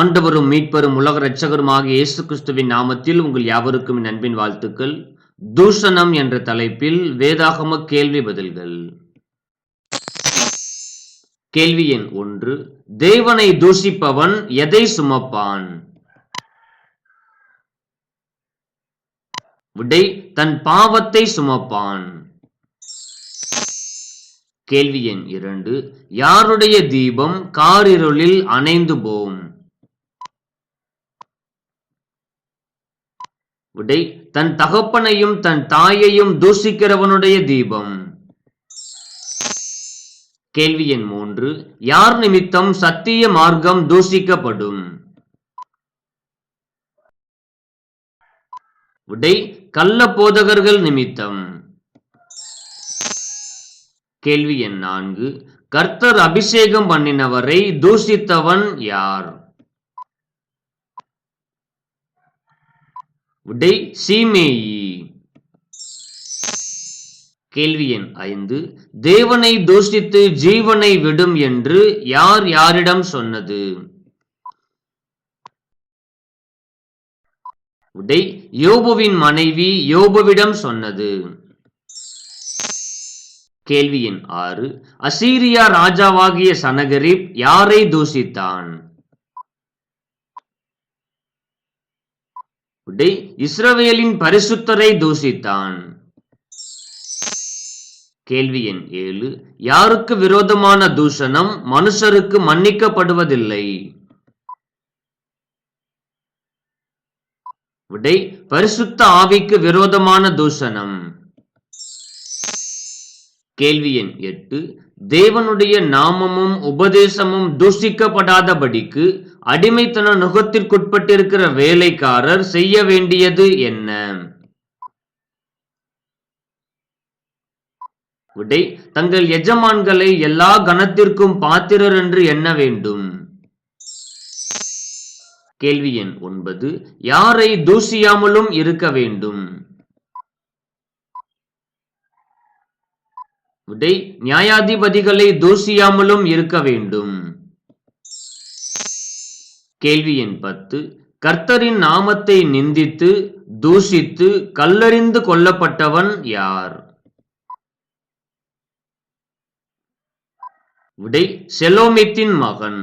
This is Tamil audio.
ஆண்டவரும் மீட்பரும் உலக இரட்சகருமாக இயேசு கிறிஸ்துவின் நாமத்தில் உங்கள் யாவருக்கும் நண்பின் வாழ்த்துக்கள். தூஷணம் என்ற தலைப்பில் வேதாகம கேள்வி பதில்கள். கேள்வி எண் ஒன்று. தேவனை தூஷிப்பவன் எதை சுமப்பான்? விடை தன் பாவத்தை சுமப்பான். கேள்வி எண் இரண்டு. யாருடைய தீபம் காரிருளில் அணைந்து போம்? விடை தன் தகப்பனையும் தன் தாயையும் தூஷிக்கிறவனுடைய தீபம். கேள்வி எண் மூன்று யார் நிமித்தம் சத்திய மார்க்கம் தூஷிக்கப்படும்? விடை கள்ள போதகர்கள் நிமித்தம். கேள்வி எண் நான்கு கர்த்தர் அபிஷேகம் பண்ணினவரை தூஷித்தவன் யார்? விடை சீமேயி. கேள்வி எண் ஐந்து. தேவனை தூஷித்து ஜீவனை விடும் என்று யார் யாரிடம் சொன்னது? விடை யோபுவின் மனைவி யோபுவிடம் சொன்னது. கேள்வி எண் ஆறு. அசீரியா ராஜாவாகிய சனகரிப் யாரை தூஷித்தான் விடை இஸ்ரவேலின் பரிசுத்தரை தூஷித்தான் கேள்வி எண் ஏழு. யாருக்கு விரோதமான தூஷணம்? மனுஷருக்கு மன்னிக்கப்படுவதில்லை. விடை பரிசுத்த ஆவிக்கு விரோதமான தூஷணம். கேள்வி எண் எட்டு. தேவனுடைய நாமமும் உபதேசமும் தூஷிக்கப்படாதபடிக்கு அடிமைத்தன நுகத்திற்குட்பட்டிருக்கிற வேலைக்காரர் செய்ய வேண்டியது என்ன? விடை தங்கள் எஜமான்களை எல்லா கணத்திற்கும் பாத்திரர் என்று எண்ண வேண்டும். கேள்வி எண் ஒன்பது யாரை தூசியாமலும் இருக்க வேண்டும்? விடை நியாயாதிபதிகளை தூசியாமலும் இருக்க வேண்டும். கேள்வி எண் பத்து. கர்த்தரின் நாமத்தை நிந்தித்து தூஷித்து கல்லறிந்து கொல்லப்பட்டவன் யார்? விடை செலோமித்தின் மகன்.